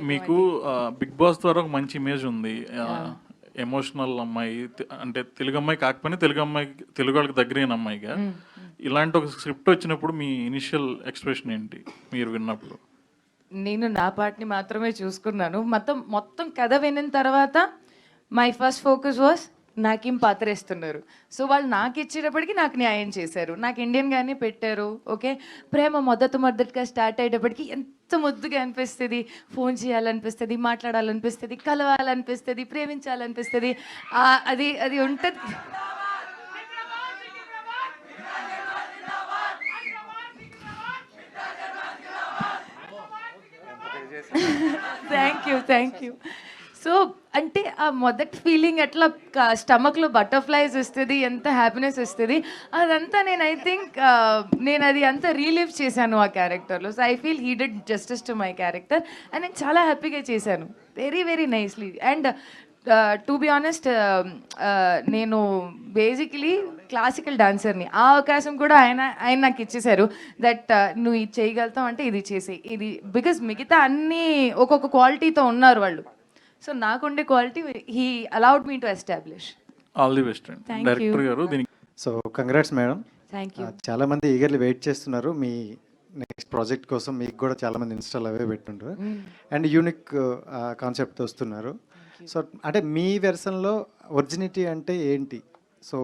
మీకు big boss ద్వారా ఒక మంచి ఇమేజ్ ఉంది. ఎమోషనల్ అమ్మాయి అంటే తెలుగు అమ్మాయి కాకపోయినా తెలుగు అమ్మాయి తెలుగు వాళ్ళకి దగ్గరైన అమ్మాయిగా. ఇలాంటి ఒక స్క్రిప్ట్ వచ్చినప్పుడు మీ ఇనిషియల్ ఎక్స్ప్రెషన్ ఏంటి? మీరు విన్నప్పుడు. నేను నా పార్ట్ని మాత్రమే చూసుకున్నాను. మొత్తం మొత్తం కథ వినిన తర్వాత మై ఫస్ట్ ఫోకస్ వాస్ నాకేం పాత్ర ఇస్తున్నారు సో వాళ్ళు నాకు ఇచ్చేటప్పటికి నాకు న్యాయం చేశారు. నాకు ఇండియన్ గానే పెట్టారు ఓకే? ప్రేమ మొదట మొదటిగా స్టార్ట్ అయ్యేటప్పటికి ఎంత ముద్దుగా అనిపిస్తుంది. ఫోన్ చేయాలనిపిస్తుంది మాట్లాడాలనిపిస్తుంది కలవాలనిపిస్తుంది ప్రేమించాలనిపిస్తుంది. అది అది ఉంటుంది. Thank you thank you so అంటే ఆ మొదటి ఫీలింగ్ ఎట్లా స్టమక్లో బటర్ఫ్లైస్ వస్తుంది ఎంత హ్యాపీనెస్ వస్తుంది అదంతా నేను ఐ థింక్ నేను అది అంతా రీలివ్ చేశాను ఆ క్యారెక్టర్లో so I feel he did justice to my character and నేను చాలా హ్యాపీగా చేశాను. Very very nicely and to be honest నేను బేసికలీ క్లాసికల్ డాన్సర్ని ఆ అవకాశం కూడా ఆయన ఆయన నాకు ఇచ్చేశారు దట్ నువ్వు ఇది చేయగలుగుతావు అంటే ఇది చేసేయి. ఇది బికాస్ మిగతా అన్నీ ఒక్కొక్క క్వాలిటీతో ఉన్నారు వాళ్ళు. సో నాకుండే quality he allowed me to establish. All the best. Director గారు దీనికి so congrats madam thank you చాలా మంది ఈగర్లీ వెయిట్ చేస్తున్నారు. మీ నెక్స్ట్ ప్రాజెక్ట్ కోసం మీకు కూడా చాలా మంది ఇన్స్టాల్ అవే పెట్టుంటారు అండ్ యూనిక్ కాన్సెప్ట్ వస్తున్నారు సో అంటే మీ వెర్షన్లో ఒరిజినిటీ అంటే ఏంటి? సో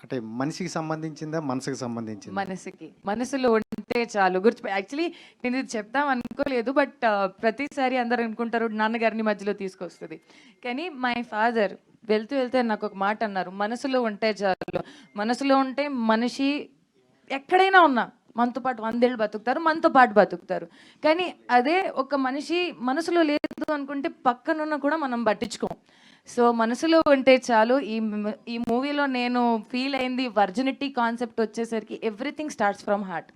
అంటే మనిషికి సంబంధించిందా మనసుకి సంబంధించిందా? మనసుకి. మనసులో ఉంటే చాలు. గుర్తు యాక్చువల్లీ నేను ఇది చెప్తాం అనుకోలేదు బట్ ప్రతిసారి అందరు అనుకుంటారు నాన్నగారిని మధ్యలో తీసుకొస్తుంది. కానీ మై ఫాదర్ వెళ్తూ వెళ్తే నాకు ఒక మాట అన్నారు మనసులో ఉంటే చాలు మనసులో ఉంటే మనిషి ఎక్కడైనా ఉన్నా మనతో పాటు వందేళ్ళు బతుకుతారు మనతో పాటు బతుకుతారు. కానీ అదే ఒక మనిషి మనసులో లేదు అనుకుంటే పక్కనున్న కూడా మనం పట్టించుకోం. సో మనసులో ఉంటే చాలు ఈ ఈ మూవీలో నేను ఫీల్ అయింది వర్జినిటీ కాన్సెప్ట్ వచ్చేసరికి ఎవ్రీథింగ్ స్టార్ట్స్ ఫ్రమ్ హార్ట్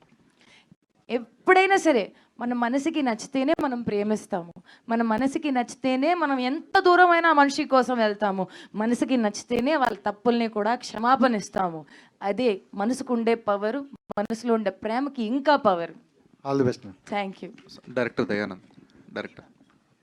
ఎప్పుడైనా సరే మన మనసుకి నచ్చితేనే మనం ప్రేమిస్తాము. మన మనసుకి నచ్చితేనే మనం ఎంత దూరమైనా ఆ మనిషి కోసం వెళ్తాము. మనసుకి నచ్చితేనే వాళ్ళ తప్పుల్ని కూడా క్షమాపణ ఇస్తాము అదే మనసుకు ఉండే పవరు మనసులో ఉండే ప్రేమకి ఇంకా power. All the best thank you director Dayanand director